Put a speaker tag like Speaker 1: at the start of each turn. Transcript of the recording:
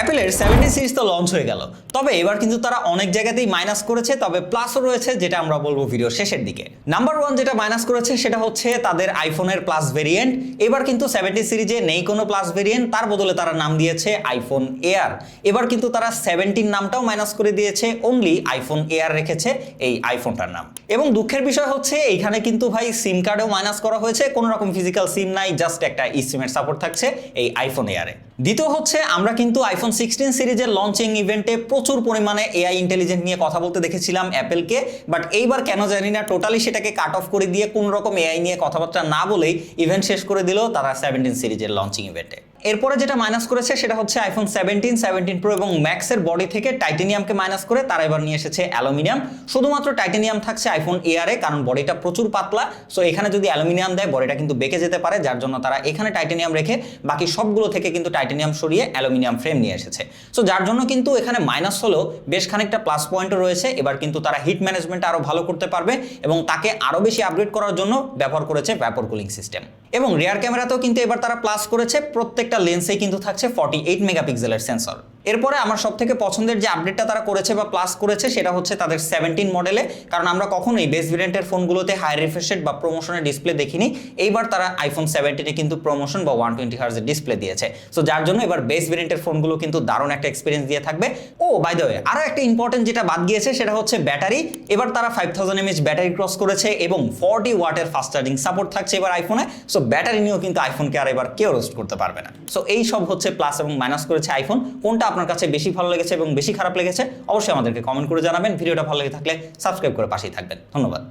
Speaker 1: অ্যাপেলের seventy series তো launch হয়ে গেল। তবে এবার কিন্তু তারা অনেক জায়গাতেই মাইনাস করেছে, তবে প্লাসও রয়েছে, যেটা আমরা বলব ভিডিও শেষের দিকে। নাম্বার ওয়ান যেটা মাইনাস করেছে, সেটা হচ্ছে তাদের আইফোনের প্লাস ভেরিয়েন্ট এবার কিন্তু সেভেন্টি সিরিজে নেই কোনো প্লাস ভেরিয়েন্ট তার বদলে তারা নাম দিয়েছে আইফোন এয়ার এবার কিন্তু তারা সেভেন্টিন নামটাও মাইনাস করে দিয়েছে অনলি আইফোন এয়ার রেখেছে এই আইফোনটার নাম। এবং দুঃখের বিষয় হচ্ছে, এইখানে কিন্তু ভাই সিম কার্ডেও মাইনাস করা হয়েছে, কোনো রকম ফিজিক্যাল সিম নাই জাস্ট একটা ই সিমের সাপোর্ট থাকছে এই আইফোন এয়ারে দ্বিতীয় হচ্ছে, আমরা কিন্তু আইফোন সিক্সটিন সিরিজের লঞ্চিং ইভেন্টে প্রচুর পরিমাণে এআই ইন্টেলিজেন্ট নিয়ে কথা বলতে দেখেছিলাম অ্যাপেলকে বাট এইবার কেন জানি না টোটালি সেটাকে কাট অফ করে দিয়ে কোন রকম এআই নিয়ে কথাবার্তা না বলেই ইভেন্ট শেষ করে দিল তারা সেভেন্টিন সিরিজের লঞ্চিং ইভেন্টে এরপরে যেটা মাইনাস করেছে সেটা হচ্ছে আইফোন সেভেন্টিন সেভেন্টিন প্রো এবং ম্যাক্সের বডি থেকে টাইটেনিয়ামকে মাইনাস করে তারা এবার নিয়ে এসেছে অ্যালুমিনিয়াম শুধুমাত্র টাইটেনিয়াম থাকছে আইফোন এয়ারে কারণ বডিটা প্রচুর পাতলা। সো এখানে যদি অ্যালুমিনিয়াম দেয় বডিটা কিন্তু বেঁকে যেতে পারে, যার জন্য তারা এখানে টাইটেনিয়াম রেখে বাকি সবগুলো থেকে কিন্তু টাইটেনিয়াম সরিয়ে অ্যালুমিনিয়াম ফ্রেম নিয়ে এসেছে। সো যার জন্য কিন্তু এখানে মাইনাস হলেও বেশ খানিকটা প্লাস পয়েন্টও রয়েছে। এবার কিন্তু তারা হিট ম্যানেজমেন্ট আরও ভালো করতে পারবে এবং তাকে আরও বেশি আপগ্রেড করার জন্য ব্যবহার করেছে ভ্যাপর কুলিং সিস্টেম এবং রিয়ার ক্যামেরাতেও কিন্তু এবার তারা প্লাস করেছে। প্রত্যেকটা লেন্সেই কিন্তু থাকছে ফর্টি এইট মেগাপিক্সেলের সেন্সর এরপরে আমার সব থেকে পছন্দের যে আপডেটটা তারা করেছে বা প্লাস করেছে, সেটা হচ্ছে তাদের সেভেন্টিন মডেলে কারণ আমরা কখনোই বেস ভেরিয়েন্টের ফোনগুলোতে হাই রিফ্রেশেড বা প্রমোশনের ডিসপ্লে দেখিনি। এইবার তারা আইফোন সেভেন্টিনে কিন্তু প্রমোশন বা ওয়ান টোয়েন্টি হার্সের ডিসপ্লে দিয়েছে। সো যার জন্য এবার বেস ভেরিয়েন্টের ফোনগুলো কিন্তু দারুণ একটা এক্সপিরিয়েন্স দিয়ে থাকবে। ও বাই দ্য ওয়ে আরও একটা ইম্পর্টেন্ট যেটা বাদ গিয়েছে, সেটা হচ্ছে ব্যাটারি এবার তারা five thousand MH battery cross করেছে এবং ফর্টি ওয়াটের ফাস্ট চার্জিং সাপোর্ট থাকছে এবার আইফোনে সো ব্যাটারি নিয়েও কিন্তু আইফোনকে আর এবার কেউ রোস্ট করতে পারবে না। সো এই সব হচ্ছে প্লাস এবং মাইনাস করেছে আইফোন কোনটা আপনার কাছে বেশি ভালো লেগেছে এবং বেশি খারাপ লেগেছে, অবশ্যই আমাদেরকে কমেন্ট করে জানাবেন। ভিডিওটা ভালো লেগে থাকলে সাবস্ক্রাইব করে পাশেই থাকবেন। ধন্যবাদ।